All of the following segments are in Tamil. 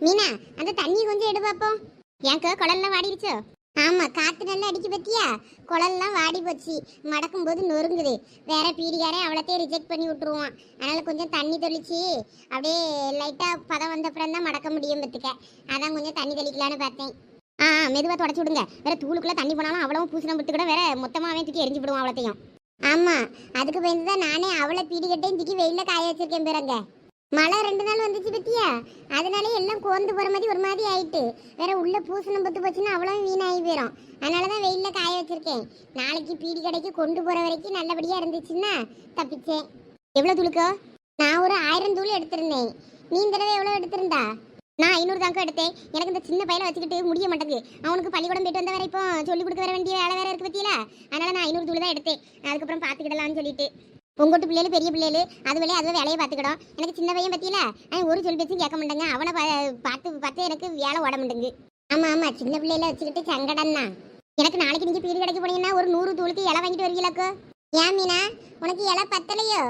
மீனா அந்த தண்ணி கொஞ்சம் எடு பாப்போம் ஏங்க குழல்லாம் வாடிடுச்சோ ஆமா காத்து நல்லா அடிக்க பத்தியா? குழல்லாம் வாடி போச்சு. மடக்கும் போது நொறுங்குது. வேற பீடிகாரே அவ்வளோத்தையும் ரிஜெக்ட் பண்ணி விட்டுருவான். அதனால கொஞ்சம் தண்ணி தெளிச்சு அப்படியே லைட்டா பதம் வந்த அப்புறம் தான் மடக்க முடியும் பத்துக்க. அதான் கொஞ்சம் தண்ணி தெளிக்கலான்னு பார்த்தேன். ஆ மெதுவாக தொடச்சு விடுங்க. வேற தூளுக்குள்ள தண்ணி போனாலும் அவ்வளவும் பூசணம் விட்டு கூட வேற மொத்தமாவே தூக்கி எரிஞ்சு விடுவோம் அவ்வளோத்தையும் ஆமா அதுக்கு பயந்து தான் நானே அவ்வளோ பீடிக்கட்டையும் தூக்கி வெயில காய வச்சிருக்கேன் பிறங்க மழை ரெண்டு நாள் வந்துச்சு பத்தியா? அதனால எல்லாம் கோந்து போற மாதிரி ஒரு மாதிரி ஆயிட்டு. வேற உள்ள பூசணம் பத்து போச்சுன்னா அவ்வளவு வீணாகி போயிடும் அதனால தான் வெயில்ல காய வச்சிருக்கேன். நாளைக்கு பீடி கடைக்கு கொண்டு போற வரைக்கும் நல்லபடியா இருந்துச்சுன்னா தப்பிச்சேன். எவ்வளவு துளுக்கோ? நான் ஒரு ஆயிரம் தூள் எடுத்திருந்தேன். நீ இந்த தடவை எவ்வளவு எடுத்திருந்தா? நான் ஐநூறு தாங்க எடுத்தேன். எனக்கு இந்த சின்ன பையில வச்சுக்கிட்டு முடிய மாட்டேங்குது. அவனுக்கு பள்ளிக்கூடம் போயிட்டு வந்த வரை இப்போ சொல்லி கொடுக்க வர வேண்டிய வேலை வேற இருக்கு பத்தியில? அதனால நான் ஐநூறு தூள் தான் எடுத்தேன். அதுக்கப்புறம் பார்த்துக்கிடலாம்னு சொல்லிட்டு. பொங்கொட்டு பிள்ளைகள் பெரிய பிள்ளைகள் அது வேலையை அதுவே வேலையை பார்த்துக்கிடும் எனக்கு சின்ன பையன் பத்தியில? ஒரு சொல் பேச்சும் கேட்க மாட்டேங்க. அவனை பார்த்து பார்த்து எனக்கு வேலை ஓட மாட்டேங்குது. ஆமா ஆமா சின்ன பிள்ளையில வச்சுக்கிட்டு சங்கடம் தான். எனக்கு நாளைக்கு நீங்க பீடு கிடைக்க போனீங்கன்னா ஒரு நூறு தூளுக்கு இலை வாங்கிட்டு வருவீங்களாக்கோ ஏன் மீனா? உனக்கு இலை பத்தலையோ?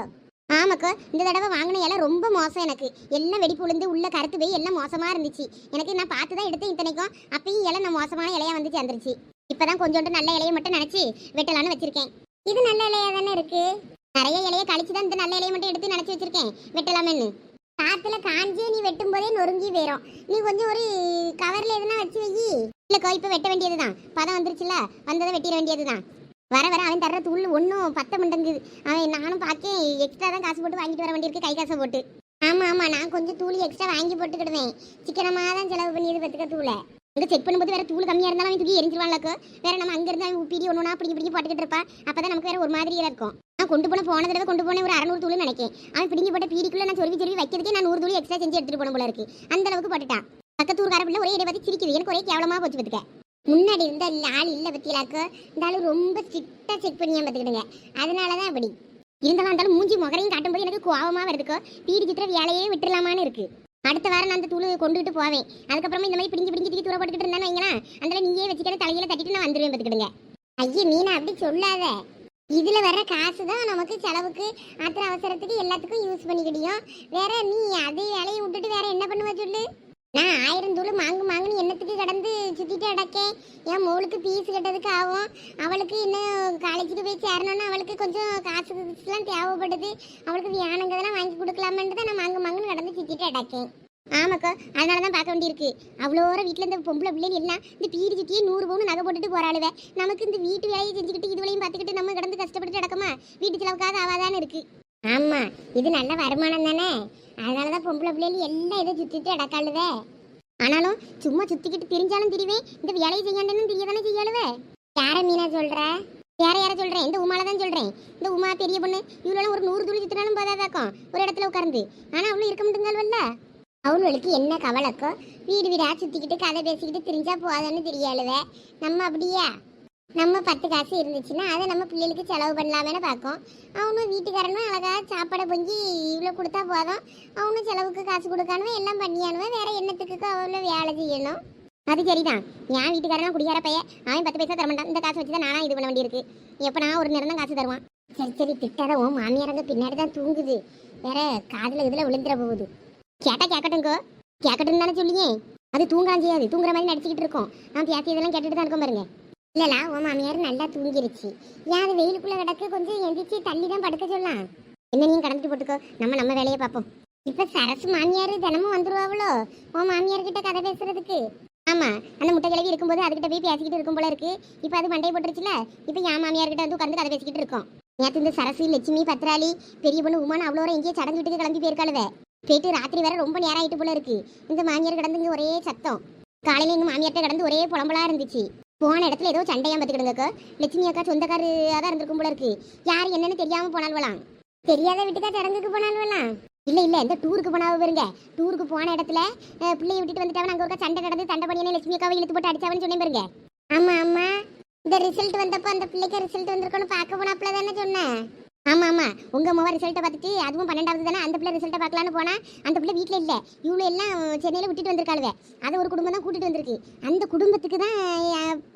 ஆமாக்கா இந்த தடவை வாங்கின இலை ரொம்ப மோசம் எனக்கு. எல்லாம் வெடிப்பு விழுந்து உள்ள கருத்து போய் எல்லாம் மோசமா இருந்துச்சு. எனக்கு நான் பார்த்து தான் எடுத்தேன் இத்தனைக்கும். அப்பயும் இலை நான் மோசமான இலையா வந்து சேர்ந்துருச்சு இப்பதான் கொஞ்சோண்டு நல்ல இலையை மட்டும் நினைச்சு வெட்டலான்னு வச்சிருக்கேன். இது நல்ல இலையா தானே இருக்கு? நிறைய இலையை கழிச்சு தான் இந்த நல்ல இலையை மட்டும் எடுத்து நினச்சி வச்சிருக்கேன். வெட்டலாமேன்னு. காத்துல காஞ்சே நீ வெட்டும் போதே நொறுங்கி போயிடும் நீ கொஞ்சம் ஒரு கவர்ல எதுனா வச்சு வை. இல்லக்கோ இப்ப வெட்ட வேண்டியதுதான். பதம் வந்துருச்சுல வந்ததை வெட்டிட வேண்டியதுதான். வர வர அவன் தர்ற தூள் ஒன்றும் பத்த மண்டங்குது அவன் நானும் பார்க்கேன் எக்ஸ்ட்ரா தான் காசு போட்டு வாங்கிட்டு வர வேண்டியிருக்கு கை காசை போட்டு. ஆமா ஆமா நான் கொஞ்சம் தூள் எக்ஸ்ட்ரா வாங்கி போட்டுக்கிடுவேன். சிக்கனமாக தான் செலவு பண்ணியது பத்துக்க தூளை. அங்கே செக் பண்ணும்போது வேற தூள் கம்மியாக இருந்தாலும் அவன் தூக்கி எரிஞ்சிருவான்லக்கோ. வேற நம்ம அங்கேருந்து அவன் பிடி ஒன்று பிடிக்கி பிடிக்க போட்டுக்கிட்டு இருப்பா. அப்பதான் நமக்கு வேற ஒரு மாதிரியாக இருக்கும். நான் கொண்டு போன போன தடவை கொண்டு போன ஒரு அறநூறு தூள் நினைக்கேன். அவன் பிடிங்கி போட்ட பீடிக்குள்ளே நான் சொருவி சொருவி வைக்கிறதுக்கே நான் நூறு தூள் எக்ஸ்ட்ரா செஞ்சு எடுத்துகிட்டு போன போல இருக்கு. அந்த அளவுக்கு போட்டுட்டான். பக்கத்தூர்கார பிள்ளை ஒரே இதை பத்தி சிரிக்குது. எனக்கு ஒரே கேவலமாக போச்சு பத்துக்க. முன்னாடி இருந்த ஆள் இல்லை பத்தியலாக்க இந்த ஆள் ரொம்ப ஸ்ட்ரிக்டாக செக் பண்ணியா பார்த்துக்கிடுங்க அதனாலதான் அப்படி. இருந்தாலும் அந்த மூஞ்சி முகரையும் காட்டும்போது எனக்கு கோவமா வருதுக்கோ. பீடி சித்திர வேலையே விட்டுலாமான்னு இருக்குது அடுத்த வாரம் நான் அந்த தூள் கொண்டுகிட்டு போவேன். அதுக்கப்புறமா இந்த மாதிரி பிடிங்கி பிடிங்கி தூக்கி தூர போட்டுக்கிட்டு இருந்தேன்னு வைங்களேன் அதில் நீயே வச்சுக்கிற தலையில தட்டிட்டு நான் வந்துருவேன் பார்த்துக்கிடுங்க. ஐயே மீனா அப்படி சொல்லாத. இதுல வர்ற காசு தான் நமக்கு செலவுக்கு ஆத்திர அவசரத்துக்கு எல்லாத்துக்கும் யூஸ் பண்ணிக்கிடியும். வேற நீ அதே வேலையை விட்டுட்டு வேற என்ன பண்ணுவ சொல்லு? நான் ஆயிரம் தூள் மாங்கு மாங்குன்னு என்னத்துக்கு கடந்து சுத்திட்டு அடக்கேன் என் மோளுக்கு பீஸ் கட்டதுக்கு ஆகும். அவளுக்கு இன்னும் காலேஜுக்கு போய் சேரணும்னா அவளுக்கு கொஞ்சம் காசு எல்லாம் தேவைப்படுது. அவளுக்கு வியானங்கதெல்லாம் வாங்கி கொடுக்கலாமன்ட்டு தான் நான் மாங்கு மாங்குன்னு கடந்து சுத்திட்டு அடக்கேன் ஆமாக்கா அதனால தான் பார்க்க வேண்டியிருக்கு. அவ்வளோர வீட்டில் இந்த பொம்பளை பிள்ளைங்க எல்லாம் இந்த பீடி சுற்றியே நூறு பவுன் நகை போட்டுட்டு போறாளுவே. நமக்கு இந்த வீட்டு வேலையை செஞ்சுக்கிட்டு இதுவரையும் பார்த்துக்கிட்டு நம்ம கடந்து கஷ்டப்பட்டு நடக்கமா? வீட்டு செலவுக்காக ஆவாதானே இருக்கு. ஆமா இது நல்ல வருமானம் தானே? அதனால தான் பொம்பளை பிள்ளைங்க எல்லாம் இதை சுத்திட்டு அடக்காளுவே ஆனாலும் சும்மா சுத்திக்கிட்டு திரிஞ்சாலும் திரிவேன் இந்த வேலையை செய்யாண்டேன்னு தெரியதானே செய்யாளுவே? யார மீனா சொல்ற? யார யார சொல்றேன் இந்த உமால தான் சொல்றேன். இந்த உமா பெரிய பொண்ணு இவ்வளோ ஒரு நூறு துளி சுத்தினாலும் போதாதாக்கும் ஒரு இடத்துல உட்கார்ந்து. ஆனா அவளும் இருக்க மாட்டேங்கல்வல்ல அவளுக்கு என்ன கவலைக்கோ வீடு வீடா சுத்திக்கிட்டு கதை பேசிக்கிட்டு திரிஞ்சா போதான்னு தெரியாளுவே. நம்ம அப்படியா? நம்ம பத்து காசு இருந்துச்சுன்னா அதை நம்ம பிள்ளைகளுக்கு செலவு பண்ணலாமேனு பார்க்கோம். அவனும் வீட்டுக்காரனும் அழகாக சாப்பாடை பொங்கி இவ்வளோ கொடுத்தா போதும். அவனும் செலவுக்கு காசு கொடுக்கானுவன் எல்லாம் பண்ணியானுவன். வேற என்னத்துக்கு அவ்வளோ வேலை செய்யணும்? அது சரிதான். என் வீட்டுக்காரனா குடிகார பையன். அவன் பத்து பைசா தர மாட்டான். இந்த காசு வச்சு தான் நானா இது பண்ண வேண்டியிருக்கு. எப்போ நான் ஒரு நேரம் தான் காசு தருவான். சரி சரி திட்டாத. உன் மாமியாரங்க பின்னாடி தான் தூங்குது. வேற காதுல இதுல விழுந்துட போகுது. கேட்டா கேட்கட்டுங்கோ கேட்கட்டும் தானே சொல்லியே. அது தூங்கலாம் செய்யாது. தூங்குற மாதிரி நடிச்சுக்கிட்டு இருக்கோம். நான் பேசியதெல்லாம் கேட்டுட்டு தான் இருக்கோம் பாருங்க. இல்லலா உன் மாமியார் நல்லா தூங்கிருச்சு. ஏன் அது வெயிலுக்குள்ள கிடக்கு? கொஞ்சம் எந்திரிச்சு தள்ளி தான் படுக்க சொல்லலாம். என்ன நீ கடந்துட்டு போட்டுக்கோ நம்ம நம்ம வேலையை பார்ப்போம். இப்ப சரசு மாமியார் தினமும் வந்துருவாவளோ? உன் மாமியார் கிட்ட கதை பேசுறதுக்கு. ஆமா அந்த முட்டை கிழவி இருக்கும்போது அதுகிட்ட போய் பேசிக்கிட்டு இருக்கும் போல இருக்கு. இப்ப அது மண்டை போட்டுருச்சுல? இப்ப என் மாமியார் கிட்ட வந்து உட்காந்து கதை பேசிக்கிட்டு இருக்கோம். நேற்று இந்த சரசு லட்சுமி பத்ராளி பெரிய பொண்ணு உமான் அவ்வளோ எங்கேயோ சடங்கு வீட்டுக்கு கிளம்பி போயிருக்காளுவே. போயிட்டு ராத்திரி வேற ரொம்ப நேரம் ஆயிட்டு போல இருக்கு. இந்த மாமியார் கிடந்து இங்க ஒரே சத்தம். காலையில எங்க மாமியார்கிட்ட கிடந்து ஒரே புலம்பலா இருந்துச்சு. போன இடத்துல ஏதோ சண்டையாக பார்த்துக்கிடுங்கக்கா லட்சுமி அக்கா சொந்தக்காராக தான் இருந்திருக்கும் போல இருக்கு. யார் என்னன்னு தெரியாமல் போனாலும் தெரியாத வீட்டுக்கா சடங்குக்கு போனால்வலாம் இல்லை இல்லை இந்த டூருக்கு போனாவ பாருங்க. டூருக்கு போன இடத்துல பிள்ளையை பிள்ளைய விட்டுட்டு வந்துட்டாவன் அங்க ஒருக்கா சண்டை கடந்து சண்டை பண்ணியே லட்சுமி அக்காவை இழுத்து போட்டு அடிச்சாவன்னு சொன்னேன் பாருங்க. ஆமா ஆமா. இந்த ரிசல்ட் வந்தப்போ அந்த பிள்ளைக்கு ரிசல்ட் வந்திருக்கோன்னு பார்க்க போனாப்புல தானே சொன்னேன். ஆமா ஆமா. உங்க மொவ ரிசல்ட்டை பார்த்துட்டு அதுவும் பன்னெண்டாவது தானே அந்த பிள்ளை ரிசல்ட்டை பார்க்கலான்னு போனா அந்த பிள்ளை வீட்டில் இல்லை. இவ்வளோ எல்லாம் சென்னையில் விட்டுட்டு வந்திருக்காளுவே. அது ஒரு குடும்பம் தான் கூட்டிட்டு வந்திருக்கு. அந்த குடும்பத்துக்கு தான்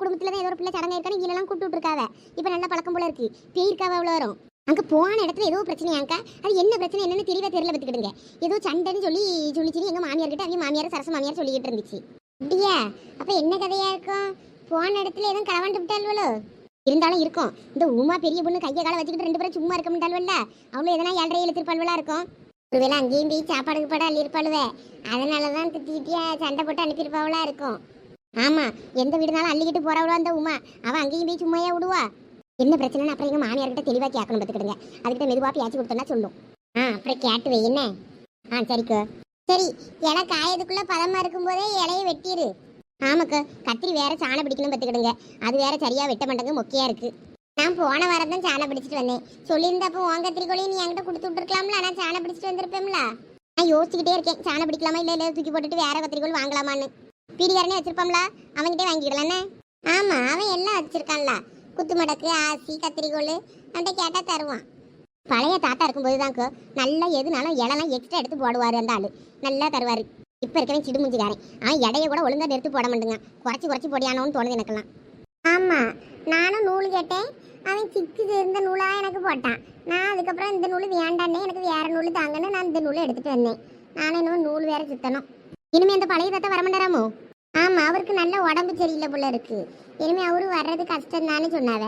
குடும்பத்தில் குடும்பத்துல தான் ஏதோ ஒரு பிள்ளை சடங்கு இருக்கான்னு இதெல்லாம் கூப்பிட்டு விட்டுருக்காவ. இப்போ நல்ல பழக்கம் போல இருக்கு. பேயிருக்காவ அவ்வளோ வரும். அங்க போன இடத்துல ஏதோ பிரச்சனையாங்கா அது என்ன பிரச்சனை என்னன்னு தெரியவே தெரியல பார்த்துக்கிடுங்க. ஏதோ சண்டைன்னு சொல்லி சொல்லிச்சுன்னு எங்கள் மாமியார்கிட்ட அவங்க மாமியார் சரச மாமியார் சொல்லிக்கிட்டு இருந்துச்சு. அப்படியா? அப்போ என்ன கதையா இருக்கும்? போன இடத்துல எதுவும் களவாண்டு விட்டாள்வளோ இருந்தாலும் இருக்கும். இந்த உமா பெரிய பொண்ணு கையை காலை வச்சுக்கிட்டு ரெண்டு பேரும் சும்மா இருக்க முடியாதுல்ல அவளும் எதனா ஏழரை எழுத்திருப்பாள்வலா இருக்கும். ஒருவேளை அங்கேயும் போய் சாப்பாடு கீப்பாடு அள்ளியிருப்பாளுவே அதனால தான் திட்டியா சண்டை போட்டு அனுப்பியிருப்பாவளா இருக்கும். ஆமாம் எந்த வீடுனாலும் அள்ளிக்கிட்டு போறவளோ அந்த உமா. அவன் அங்கேயும் போய் சும்மாயே விடுவா. என்ன பிரச்சனைன்னு அப்புறம் எங்கள் மாமியார்கிட்ட தெளிவாக கேட்கணும் பார்த்துக்கிடுங்க. அதுக்கிட்ட மெதுவாக பேச்சு கொடுத்தோன்னா சொல்லும். ஆ அப்புறம் கேட்டு வை என்ன? ஆ சரிக்கோ சரி இலை காயதுக்குள்ள பதமாக இருக்கும்போதே இலையை வெட்டிடு ஆமாக்கா கத்திரி வேற சாணம் பிடிக்கணும் பார்த்துக்கிடுங்க. அது வேற சரியா வெட்ட மாட்டேங்க மொக்கையா இருக்கு. நான் போன வாரம் தான் சாணம் பிடிச்சிட்டு வந்தேன். சொல்லியிருந்தப்போ உன் கத்திரிக்கோளையும் நீ என்கிட்ட கொடுத்து விட்டுருக்கலாம்ல? நான் சாணம் பிடிச்சிட்டு வந்திருப்பேன்ல நான் யோசிச்சுக்கிட்டே இருக்கேன். சாணம் பிடிக்கலாமா இல்லை இல்லை தூக்கி போட்டுட்டு வேற கத்திரிக்கோள் வாங்கலாமான்னு. பீடிகாரனே வச்சிருப்பாம்ல அவன்கிட்டே வாங்கிக்கலாம்னே ஆமா அவன் எல்லாம் வச்சிருக்கான்ல. குத்து மடக்கு ஆசி கத்திரிக்கோள் அவன்கிட்ட கேட்டா தருவான். பழைய தாத்தா இருக்கும்போது தான்க்கோ நல்லா எதுனாலும் இலலாம் எக்ஸ்ட்ரா எடுத்து போடுவார் அந்த ஆள். நல்லா தருவார். இப்போ இருக்கவன் சிடுமுஞ்சிக்காரன். அவன் எடையை கூட ஒழுங்கா நிறுத்து போட மாட்டேங்க. குறைச்சி குறைச்சி போடியானோன்னு தோணுது எனக்கெல்லாம். ஆமாம் நானும் நூல் கேட்டேன். அவன் சிக்கு சேர்ந்த நூலாக எனக்கு போட்டான். நான் அதுக்கப்புறம் இந்த நூல் வேண்டானே எனக்கு வேற நூல் தாங்கன்னு நான் இந்த நூலை எடுத்துட்டு வந்தேன். நானும் இன்னும் நூல் வேற சுத்தணும். இனிமே அந்த பழைய தாத்தா வரமாட்டாராமோ? ஆமா அவருக்கு நல்ல உடம்பு சரியில்லை போல இருக்கு. இனிமே அவரு வர்றது கஷ்டம் தானே சொன்னாவ.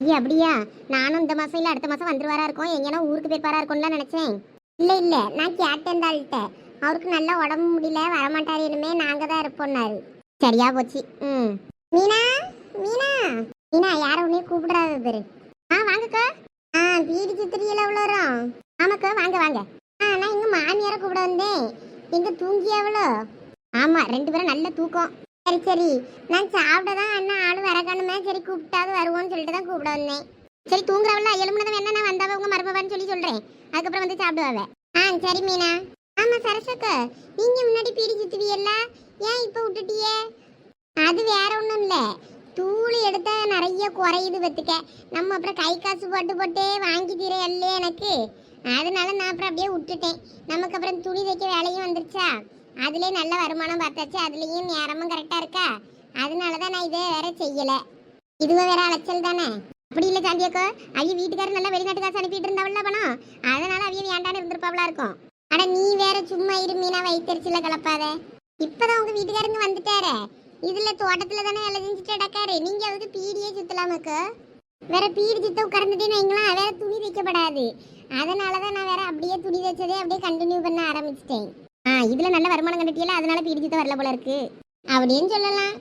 ஐயா அப்படியா? நானும் இந்த மாசம் இல்ல அடுத்த மாசம் வந்துருவாரா இருக்கும்? எங்கன்னா ஊருக்கு போயிருப்பாரா இருக்கும்ல நினைச்சேன். இல்ல இல்ல நான் கேட்டேன் இந்த ஆள்கிட்ட அவருக்கு நல்ல உடம்பு முடியல வரமாட்டார் இனிமே நாங்க தான் இருப்போம்னாரு. சரியா போச்சு. ம். மீனா? மீனா? மீனா யார உன்னையும் கூப்பிடுறாரு பேரு. ஆ வாங்கக்கா. ஆ வீடு சித்திரியில் எவ்வளோ வரும் ஆமாக்கா வாங்க வாங்க. ஆ நான் எங்க மாமியாரை கூப்பிட வந்தேன். எங்கே தூங்கி எவ்வளோ ஆமா ரெண்டு பேரும் நல்ல தூக்கம். சரி சரி. நான் சாப்பிட தான் அண்ணா ஆளு வரக்கணுமே. சரி கூப்பிட்டாவது வருவோம்னு சொல்லிட்டு தான் கூப்பிட வந்தேன். சரி தூங்குறவள? எலும்புனதான் வேணா நான் வந்தாவ? உங்கள் மருமவான்னு சொல்லி சொல்றேன். அதுக்கப்புறம் வந்து சாப்பிடுவாவே? ஆ சரி மீனா. ஆமா சரசக்க. நீங்க முன்னாடி பீடி சுத்துவியல்ல? ஏன் இப்ப விட்டுட்டியே அது வேற ஒண்ணும் இல்ல. தூள் எடுத்தா நிறைய குறையுது பத்துக்க நம்ம அப்புறம் கை காசு போட்டு போட்டு வாங்கி தீர இல்லையே எனக்கு. அதனால நான் அப்புறம் அப்படியே விட்டுட்டேன் நமக்கு அப்புறம் துணி தைக்க வேலையும் வந்துருச்சா? அதுலயே நல்ல வருமானம் பார்த்தாச்சு. அதுலயும் நேரமும் கரெக்டா இருக்கா? அதனாலதான் நான் இதே வேற செய்யல. இதுவும் வேற அலைச்சல் தானே? அப்படி இல்ல சாந்தியக்கோ. ஐய வீட்டுக்காரர் நல்லா வெளிநாட்டு காசு அனுப்பிட்டு இருந்தாவல்ல பணம் அதனால அவிய வேண்டான்னு இருந்திருப்பாவளா இருக்கும். அட நீ வேற சும்மா இரு மீனா வைத்தறிச்சல கலப்பாத. இப்பதான் உங்க வீட்டுக்காரங்க வந்துட்டாரே. இதுல தோட்டத்துல தானே வேலை செஞ்சுட்டு அடக்காரு நீங்க அதுக்கு பீடியே சுத்தலாமக்கு வேற பீடி சுத்த உட்கார்ந்துட்டேன்னு வைங்களா வேற துணி தைக்கப்படாது. அதனாலதான் நான் வேற அப்படியே துணி தைச்சதே அப்படியே கண்டினியூ பண்ண ஆரம்பிச்சிட்டேன். ஆ இதுல நல்ல வருமானம் கண்டுட்டியல அதனால பீடி சுத்த வரல போல இருக்கு. அப்படின்னு சொல்லலாம்.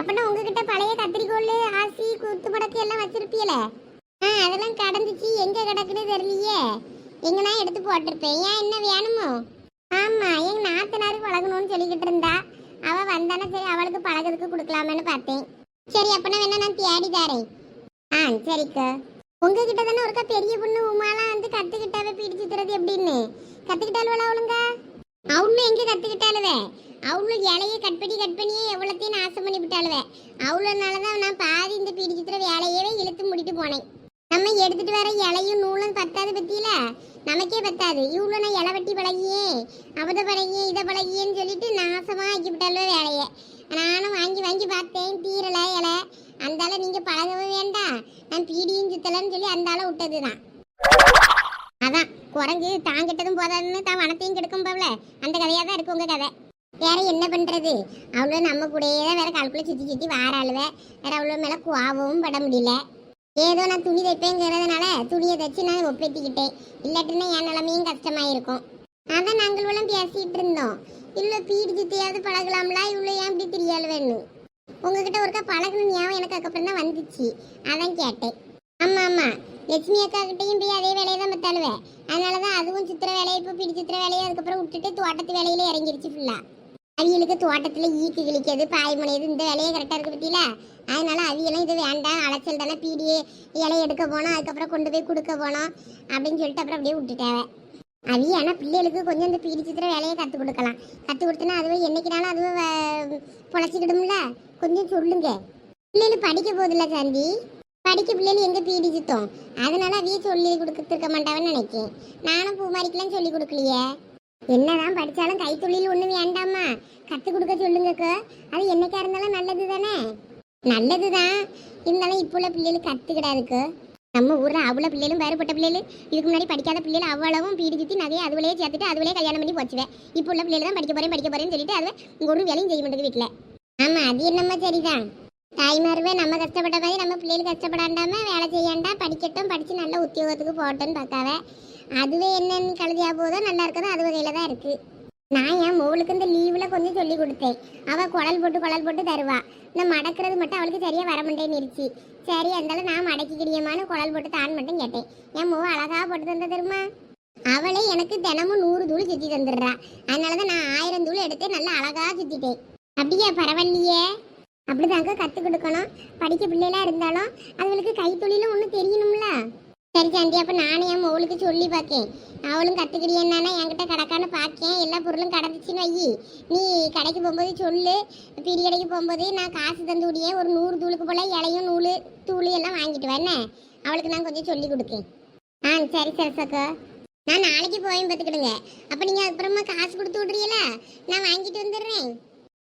அப்பனா உங்ககிட்ட பழைய கத்திரிக்கோல் ஆசி குத்து படக்கு எல்லாம் வச்சிருப்பீல ஆ அதெல்லாம் கடந்துச்சு. எங்க கிடக்குன்னு தெரியலையே. எங்கன்னா எடுத்து போட்டிருப்பேன். ஏன் என்ன வேணுமோ? ஆமா எங்க நாத்தனாருக்கு பழகணும்னு சொல்லிக்கிட்டு இருந்தா. அவ வந்தானா சரி அவளுக்கு பழகிறதுக்கு கொடுக்கலாமேன்னு பார்த்தேன். சரி அப்பனா வேணா நான் தேடி தரேன். ஆ சரிக்கா. உங்ககிட்ட தானே ஒருக்கா பெரிய பொண்ணு உமாலாம் வந்து கத்துக்கிட்டாவே பிடிச்சு தரது எப்படின்னு? கத்துக்கிட்டாலும் அவளுங்க? அவளும் எங்க கத்துக்கிட்டாலுவே அவளும் இலையை கட் பண்ணி கட் பண்ணியே எவ்வளோத்தையும் நாசம் பண்ணி விட்டாளுவே அவ்வளோனால தான் நான் பாதி இந்த பிடிச்சு தர வேலையவே இழுத்து முடிட்டு போனேன். நம்ம எடுத்துட்டு வர இலையும் நூலும் பத்தாது பத்தியில? நமக்கே பத்தாது. இவ்வளோ நான் இலை வெட்டி பழகியே அவத பழகியே இதை பழகியேன்னு சொல்லிட்டு நாசமா ஆக்கி விட்டாளுவே வேலையை. நானும் வாங்கி வாங்கி பார்த்தேன் தீரல இலை. அந்தால நீங்க பழகவும் வேண்டாம். நான் பீடியும் சுத்தலன்னு சொல்லி அந்தால விட்டது தான் அதான் குரங்கு தான் கெட்டதும் போதாதுன்னு தான் வனத்தையும் கெடுக்கும் போல. அந்த கதையா தான் இருக்கு உங்க கதை. வேற என்ன பண்றது? அவ்வளோ நம்ம கூடயே தான் வேற கால்குள்ள சுத்தி சுத்தி வாராளுவ. வேற அவ்வளோ மேல கோவமும் பட முடியல. ஏதோ நான் துணி தைப்பேங்கிறதுனால துணியை தைச்சு நான் ஒப்பேத்திக்கிட்டேன் இல்லாட்டினா என் நிலமையும் கஷ்டமாயிருக்கும். அதான் நாங்களும் பேசிட்டு இருந்தோம். இவ்வளோ பீடி சுத்தியாவது பழகலாம்ல? இவ்வளோ ஏன் இப்படி தெரியாள் வேணும்? உங்ககிட்ட ஒருக்கா பழகணும் ஞாபகம் எனக்கு அதுக்கப்புறம் தான் வந்துச்சு. அதான் கேட்டேன். ஆமாம் ஆமாம் லட்சுமி அக்கா கிட்டையும் போய் அதே வேலையை தான் பத்தாளுவேன் அதனால தான் அதுவும் சித்திர வேலையை இப்போ பிடி சித்திர வேலையை அதுக்கப்புறம் விட்டுட்டு தோட்டத்து வேலையில இறங்கிருச்சு ஃபுல்லாக அவியலுக்கு தோட்டத்தில் ஈக்கு கிழிக்கிறது பாய் முனையது இந்த வேலையே கரெக்டாக இருக்குது பத்தியில? அதனால அவியெல்லாம் இது வேண்டாம். அலைச்சல் தானே பீடியே இலையை எடுக்க போனோம் அதுக்கப்புறம் கொண்டு போய் கொடுக்க போனோம் அப்படின்னு சொல்லிட்டு அப்புறம் அப்படியே விட்டுட்டேன் அவிய ஆனால் பிள்ளைகளுக்கு கொஞ்சம் இந்த பீடி சித்திர வேலையை கற்றுக் கொடுக்கலாம். கற்றுக் கொடுத்தனா அதுவே என்னைக்குனாலும் அதுவே பொழைச்சிக்கிடும்ல? கொஞ்சம் சொல்லுங்க. பிள்ளைகள் படிக்க போதில்ல சாந்தி படிக்க பிள்ளைகள் எங்கே பீடி சுத்தம்? அதனால அவிய சொல்லி கொடுத்துருக்க மாட்டாவன்னு நினைக்கேன். நானும் பூமாரிக்கெல்லாம் சொல்லி கொடுக்கலையே. என்னதான் படிச்சாலும் கைத்தொழில் ஒண்ணு வேண்டாமா கத்து கொடுக்க சொல்லுங்கக்கா. அது என்னைக்கா இருந்தாலும் நல்லது தானே நல்லதுதான். இருந்தாலும் இப்போ உள்ள பிள்ளைகளுக்கு கத்துக்கிடாதுக்கு. நம்ம ஊர்ல அவ்வளோ பிள்ளைகளும் வேறுபட்ட பிள்ளைகள். இதுக்கு முன்னாடி படிக்காத பிள்ளைகள் அவ்வளவும் பீடி சுத்தி நகையை அதுவளே சேர்த்துட்டு அதுவளே கல்யாணம் பண்ணி போச்சுவேன் இப்போ உள்ள பிள்ளைகள் தான் படிக்க போறேன் படிக்க போறேன்னு சொல்லிட்டு அதை ஒரு வேலையும் செய்ய மாட்டேங்குது வீட்டில் ஆமா அது என்னம்மா சரிதான். தாய்மார்வே நம்ம கஷ்டப்பட்ட மாதிரி நம்ம பிள்ளைகள் கஷ்டப்படாண்டாம வேலை செய்யாண்டா படிக்கட்டும் படிச்சு நல்ல உத்தியோகத்துக்கு போகட்டும்னு பார்க்காவே அதுவே என்னன்னு கழுதியா போதோ நல்லா இருக்கதோ அது வகையில தான் இருக்கு. நான் என் மோளுக்கு இந்த லீவில் கொஞ்சம் சொல்லி கொடுத்தேன். அவள் குழல் போட்டு குழல் போட்டு தருவா. இந்த மடக்கிறது மட்டும் அவளுக்கு சரியாக வர மாட்டேன்னு இருச்சு சரி இருந்தாலும் நான் மடக்கிக்கிடியமான குழல் போட்டு தான் மட்டும் கேட்டேன். என் மோ அழகாக போட்டு தந்த தெரியுமா? அவளே எனக்கு தினமும் நூறு தூள் சுத்தி தந்துடுறா. அதனாலதான் நான் ஆயிரம் தூள் எடுத்து நல்லா அழகாக சுத்திட்டேன். அப்படியா பரவாயில்லையே? அப்படிதாங்க கற்றுக் கொடுக்கணும். படிக்க பிள்ளைலாம் இருந்தாலும் அதுகளுக்கு கைத்தொழிலும் ஒன்றும் தெரியணும்ல? சரி சாந்தி அப்போ நானே என் மோளுக்கு சொல்லி பார்க்கேன் அவளும் கத்துக்கிறியன்னா என்கிட்ட கிடக்கான்னு பார்க்கேன் எல்லா பொருளும் கிடந்துச்சுன்னு வை. நீ கடைக்கு போகும்போது சொல்லு. பீடி கடைக்கு போகும்போது நான் காசு தந்து விடியே ஒரு நூறு தூளுக்கு போல இலையும் நூல் தூள் எல்லாம் வாங்கிட்டு வரேன் அவளுக்கு நான் கொஞ்சம் சொல்லி கொடுக்கேன். ஆ சரி சரி சக்கா நான் நாளைக்கு போய் பார்த்துக்கிடுங்க. அப்போ நீங்கள் அப்புறமா காசு கொடுத்து விட்றீங்களா நான் வாங்கிட்டு வந்துடுறேன்.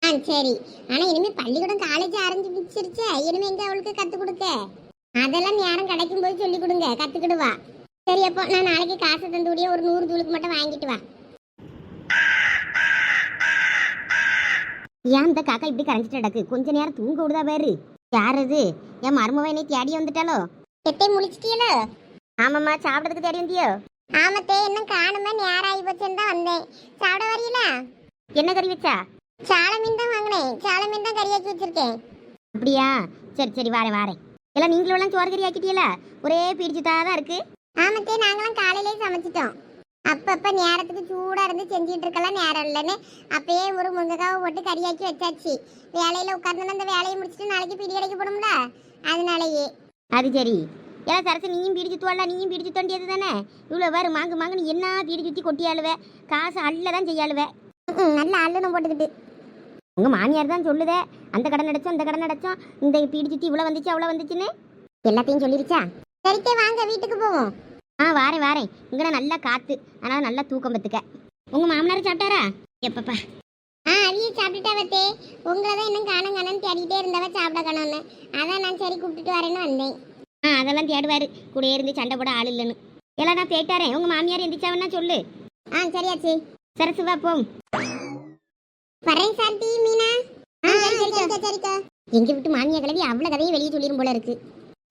ஆ சரி. ஆனால் இனிமேல் பள்ளிக்கூடம் காலேஜ் ஆரம்பிச்சிருச்சே. இனிமேல் எங்கே அவளுக்கு கற்றுக் கொடுக்க? அதெல்லாம் நேரம் கிடைக்கும் போது சொல்லி கொடுங்க கற்றுக்கிடுவா சரி அப்போ நான் நாளைக்கு காசு தந்து விடிய ஒரு நூறு தூளுக்கு மட்டும் வாங்கிட்டு வா. ஏன் இந்த காக்கா இப்படி கரைஞ்சிட்டு கிடக்கு? கொஞ்ச நேரம் தூங்க விடுதா பாரு. யார் அது? என் மருமவ என்னை தேடி வந்துட்டாலோ எட்டை முழிச்சிட்டீங்களோ ஆமாம்மா சாப்பிட்றதுக்கு தேடி வந்தியோ? ஆமத்தே இன்னும் காணுமே நேரம் ஆகி போச்சுன்னு தான் வந்தேன். சாப்பிட வரீங்களா என்ன கறி வச்சா? சால மீன் தான் வாங்கினேன். சால மீன் தான் கறியாக்கி வச்சிருக்கேன். அப்படியா? சரி சரி வாரேன் வாரேன். எல்லாம் நீங்களும் எல்லாம் சோறு கறி ஆக்கிட்டீங்களா ஒரே பிடிச்சிட்டா தான் இருக்கு. ஆமத்தே நாங்களாம் காலையிலே சமைச்சிட்டோம். அப்பப்ப நேரத்துக்கு சூடா இருந்து செஞ்சுட்டு இருக்கலாம் நேரம் இல்லைன்னு. அப்பயே ஒரு முருங்கைக்காவை போட்டு கறியாக்கி வச்சாச்சு. வேலையில உட்கார்ந்தோன்னா அந்த வேலையை முடிச்சுட்டு நாளைக்கு பிடி கடைக்கு போகணும்ல? அதனாலயே. அது சரி. எல்லாம் சரசு நீயும் பீடி சுத்துவாள்ல நீயும் பீடி சுத்த வேண்டியது தானே? இவ்வளோ பாரு மாங்கு மாங்குன்னு என்ன பீடி சுற்றி கொட்டியாளுவே காசு அள்ள தான் செய்யாளுவே நல்ல அள்ளணும் போட்டுக்கிட்டு. உங்க மாமியார் தான் சொல்லுதே. அந்த கடன் அடைச்சோம் இந்த கடன் அடைச்சோம். இந்த பீடி சுற்றி இவ்வளோ வந்துச்சு அவ்வளோ வந்துச்சுன்னு? எல்லாத்தையும் சொல்லிருச்சா? சரிக்கே வாங்க வீட்டுக்கு போவோம். ஆ வாரேன் வாரேன். இங்கே நல்லா காத்து. ஆனால் நல்லா தூக்கம் பத்துக்க. உங்க மாமனார் சாப்பிட்டாரா? எப்பப்பா. ஆ அவிய சாப்பிட்டுட்டா வத்தே உங்களை தான் இன்னும் காணும் காணன்னு தேடிட்டே இருந்தவ சாப்பிட காணும்னு. அதான் நான் சரி கூப்பிட்டுட்டு வரேன்னு வந்தேன். ஆ அதெல்லாம் தேடுவாரு. கூடயே இருந்து சண்டை போட ஆள் இல்லைன்னு. எல்லாம் நான் போயிட்டாரேன் உங்க மாமியார் எந்திரிச்சாவன்னா சொல்லு. ஆ சரியாச்சு. சரசு வா போம். வரேன் சாந்தி மீனா. எங்க விட்டு மாமியா கிளவி அவ்வளவு கதையும் வெளியே சொல்லிடும் போல இருக்கு.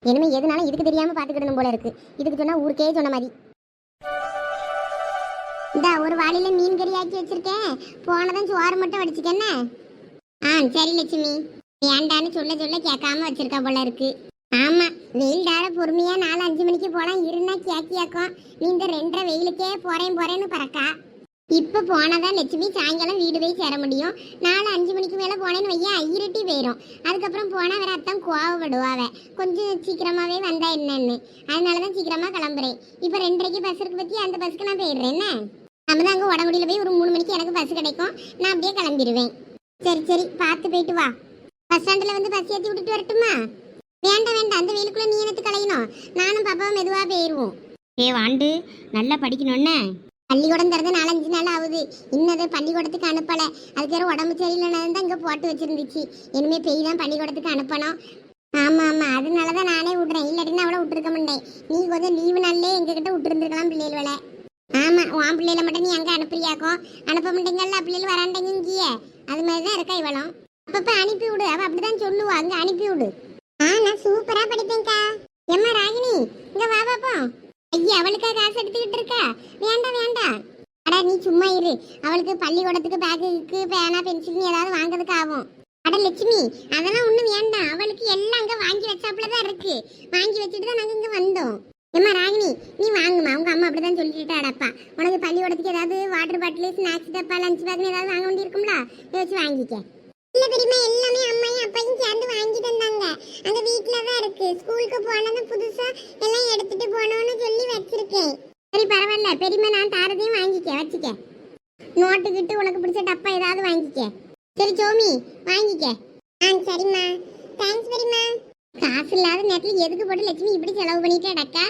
இனிமே எதுனாலும் இதுக்கு தெரியாம பாத்துக்கிடணும் போல இருக்கு. இதுக்கு சொன்னா ஊருக்கே சொன்ன மாதிரி. இந்த ஒரு வாளியில மீன் கறி ஆக்கி வச்சிருக்கேன். போனதும் சோறு மட்டும் வடிச்சுக்கஎன்ன ஆ சரி லட்சுமி. ஏண்டான்னு சொல்ல சொல்ல கேட்காம வச்சிருக்கா போல இருக்கு. ஆமா வெயில் தார பொறுமையா நாலு அஞ்சு மணிக்கு போலாம். இருந்தா கேக்கியாக்கும். நீ இந்த ரெண்டரை வெயிலுக்கே போறேன் போறேன்னு பறக்கா. இப்போ போனாதான் லட்சுமி சாயங்காலம் வீடு போய் சேர முடியும். நாலு அஞ்சு மணிக்கு மேலே போனேன்னு வையன் இருட்டி போயிடும் அதுக்கப்புறம் போனால் வேற அத்தான் கோவப்படுவாவ. கொஞ்சம் சீக்கிரமாகவே வந்தா என்னன்னு. அதனாலதான் சீக்கிரமாக கிளம்புறேன். இப்போ ரெண்டரைக்கு பஸ் இருக்கு பற்றி அந்த பஸ்ஸுக்கு நான் போயிடுறேன் என்ன? நம்ம தான் அங்கே உடம்புடியில் போய் ஒரு மூணு மணிக்கு எனக்கு பஸ் கிடைக்கும். நான் அப்படியே கிளம்பிடுவேன். சரி சரி பார்த்து போயிட்டு வா. பஸ் ஸ்டாண்டில் வந்து பஸ் ஏற்றி விட்டுட்டு வரட்டுமா? வேண்டாம் வேண்டாம். அந்த வெயிலுக்குள்ளே நீ எனக்கு கலையணும் நானும் பாப்பாவும் மெதுவாக போயிடுவோம் ஏ வாண்டு. நல்லா படிக்கணும்னே பள்ளிக்கூடம் திறந்து நாலஞ்சு நாள் ஆகுது. இன்னது பள்ளிக்கூடத்துக்கு அனுப்பலை. அதுக்கு உடம்பு சரியில்லைன்னு தான் இங்கே போட்டு வச்சுருந்துச்சு. இனிமே பெய் தான் பள்ளிக்கூடத்துக்கு அனுப்பணும். ஆமாம் ஆமாம் அதனால தான் நானே விட்றேன். இல்லாட்டினா அவளை விட்டுருக்க மாட்டேன். நீ கொஞ்சம் லீவு நாள்லேயே எங்ககிட்ட விட்டுருந்துருக்கலாம் பிள்ளைகளை ஆமாம் உன் பிள்ளைகளை மட்டும் நீ அங்கே அனுப்புறியாக்கும் அனுப்ப மாட்டேங்கல்ல? பிள்ளைகள் வராண்டங்க இங்கேயே. அது மாதிரி தான் இருக்கா இவளும். அப்பப்போ அனுப்பி விடு. அவ அப்படிதான் சொல்லுவா. அங்கே அனுப்பி விடு. ஆ நான் சூப்பராக படிப்பேன்க்கா. எம்மா ராகினி இங்கே வா பாப்போம் ஐயா அவளுக்கா காசு எடுத்துக்கிட்டு இருக்கா? வேண்டாம் வேண்டாம். அட நீ சும்மா இரு. அவளுக்கு பள்ளிக்கூடத்துக்கு பேக்குக்கு பேனா பென்சில் ஏதாவது வாங்குறதுக்கு ஆகும். அட லட்சுமி அதெல்லாம் ஒண்ணும் வேண்டாம். அவளுக்கு எல்லாம் அங்க வாங்கி வச்சாப்புல தான் இருக்கு. வாங்கி வச்சுட்டு தான் நாங்க இங்க வந்தோம். ஏம்மா ராகினி நீ வாங்குமா உங்க அம்மா அப்படிதான் சொல்லிட்டு அடப்பா. உனக்கு பள்ளிக்கூடத்துக்கு ஏதாவது வாட்டர் பாட்டில் ஸ்நாக்ஸ் டப்பா லஞ்ச் பேக்னு ஏதாவது வாங்க வேண்டியிருக்கும்ல? இதை வச்சு வாங்கிக்க. இல்ல பெரியம்மா எல்லாமே அம்மையும் அப்பையும் சேர்ந்து வாங்கிட்டு வந்தாங்க அங்க வீட்ல தான் இருக்கு. ஸ்கூலுக்கு போனதும் புதுசா எல்லாம் எடுத்துட்டு போனோம்னு சொல்லி வச்சிருக்கேன். சரி பரவாயில்ல. பெரியம்மா நான் தாரதையும் வாங்கிக்க வச்சுக்க. நோட்டு கிட்டு உனக்கு பிடிச்ச டப்பா ஏதாவது வாங்கிக்க. சரி சோமி வாங்கிக்க. ஆ சரிம்மா. தேங்க்ஸ் பெரியமா காசு இல்லாத நேரத்துல எதுக்கு போட்டு லட்சுமி இப்படி செலவு பண்ணிட்டே அடக்கா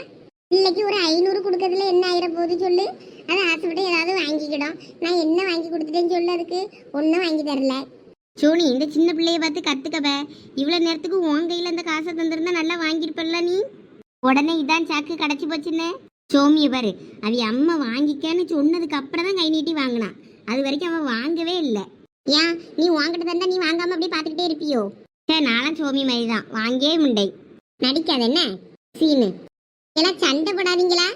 இன்னைக்கு ஒரு ஐநூறு கொடுக்கறதுல என்ன ஆயிர போகுது சொல்லு. அதை ஆசைப்பட்டு ஏதாவது வாங்கிக்கிடும். நான் என்ன வாங்கி கொடுத்துட்டேன்னு சொல்லு அதுக்கு. ஒன்றும் வாங்கி தரல. சோனி இந்த சின்ன பிள்ளைய பார்த்து கத்துக்கவ. இவ்வளோ நேரத்துக்கு உன் கையில் இந்த காசை தந்திருந்தா நல்லா வாங்கியிருப்பல்ல நீ? உடனே இதான் சாக்கு கடைச்சி போச்சுன்னு. சோமிய பாரு அவ அம்மா வாங்கிக்கன்னு சொன்னதுக்கு அப்புறம் தான் கை நீட்டி வாங்கினான் அது வரைக்கும் அவன் வாங்கவே இல்லை. ஏன் நீ வாங்கிட்டு தந்தா நீ வாங்காம அப்படியே பார்த்துக்கிட்டே இருப்பியோ? சே நானும் சோமி மாதிரி தான். வாங்கியே முண்டை. நடிக்காது என்ன? சீனு. எல்லாம் சண்டை போடாதீங்களா?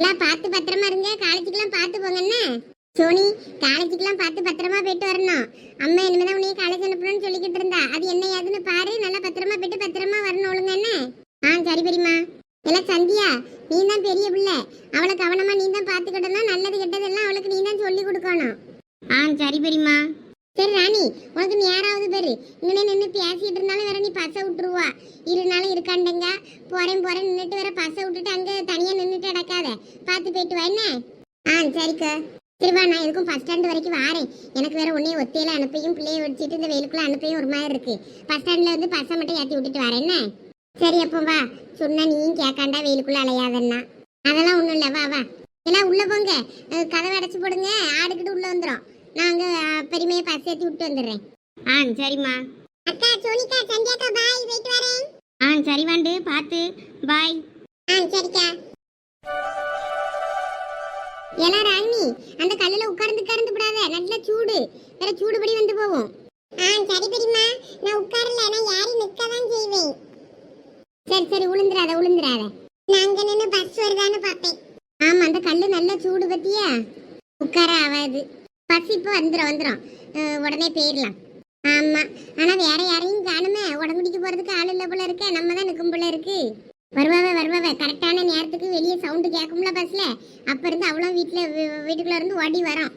எல்லாம் பார்த்து பத்திரமா இருங்க. காலேஜுக்கெல்லாம் பார்த்து போங்க என்ன? சோனி காலேஜுக்கெல்லாம் பார்த்து பத்திரமா போயிட்டு வரணும். அம்மா இனிமேதான் உன்னைய காலேஜ் அனுப்பணும்னு சொல்லிக்கிட்டு இருந்தா. அது என்ன ஏதுன்னு பாரு நல்லா பத்திரமா போயிட்டு பத்திரமா வரணும் ஒழுங்க என்ன? ஆ சரி பெரியம்மா. எல்லாம் சந்தியா நீ தான் பெரிய பிள்ளை. அவளை கவனமா நீ தான் பார்த்துக்கிட்டனா நல்லது கெட்டதெல்லாம் அவளுக்கு நீ தான் சொல்லி கொடுக்கணும். ஆ சரி பெரியம்மா. சரி ராணி உனக்கு நீ யாராவது பேரு? இங்கே நின்று பேசிட்டு இருந்தாலும் வேற நீ பசை விட்டுருவா. இரு நாளும் இருக்காண்டங்க. போறேன் போறேன் நின்றுட்டு வேற பசை விட்டுட்டு அங்கே தனியாக நின்றுட்டு அடக்காத பார்த்து போயிட்டு வா என்ன? ஆ சரிக்கா. சரி வா நான் எதுக்கும் ஃபர்ஸ்ட் ஸ்டாண்ட் வரைக்கும் வாரேன். எனக்கு வேற உன்னையும் ஒத்தையில அனுப்பையும் பிள்ளைய வச்சுட்டு இந்த வெயிலுக்குள்ள அனுப்பையும் ஒரு மாதிரி இருக்கு. ஃபர்ஸ்ட் ஸ்டாண்ட்ல வந்து பசை மட்டும் ஏற்றி விட்டுட்டு வரேன் என்ன? சரி அப்போ வா. சொன்னா நீயும் கேட்காண்டா வெயிலுக்குள்ள அலையாதன்னா. அதெல்லாம் ஒன்றும் இல்லை வா வா. எல்லாம் உள்ள போங்க. கதவை அடைச்சு போடுங்க. ஆடுக்கிட்டு உள்ள வந்துடும் நாங்க பெருமையை பஸ் ஏற்றி விட்டு வந்துடுறேன். ஆ சரிம்மா. அக்கா சோனிகா சந்தியாக்கா பாய் போயிட்டு வரேன். ஆ சரி வாண்டு. பார்த்து பாய் ஆ சரிக்கா. ஏலா ராகினி அந்த கல்லுல உட்கார்ந்து உட்கார்ந்து விடாத. நல்ல சூடு. வேற சூடுபடி வந்து போகும் ஆ சரி பெரியம்மா. நான் உட்காரல நான் யாரி நிக்க தான் செய்வேன். சரி சரி உளுந்துராத உளுந்துராத நான் அங்க நின்னு பஸ் வருதான்னு பாப்பேன் ஆமா அந்த கல்லு நல்ல சூடு பத்தியா? உட்கார ஆகாது பஸ் இப்போ வந்துடும் வந்துடும் உடனே போயிடலாம். ஆமா. ஆனா வேற யாரையும் காணுமே. உடம்புடிக்க போறதுக்கு ஆள் இல்ல போல இருக்க. நம்ம தான் நிற்கும் போல இருக்கு. வருவாவ வருவாவ. கரெக்டான நேரத்துக்கு வெளியே சவுண்டு கேட்கும்ல பஸ்ல அப்ப இருந்து அவ்வளோ வீட்டுல வீட்டுக்குள்ள இருந்து ஓடி வரோம்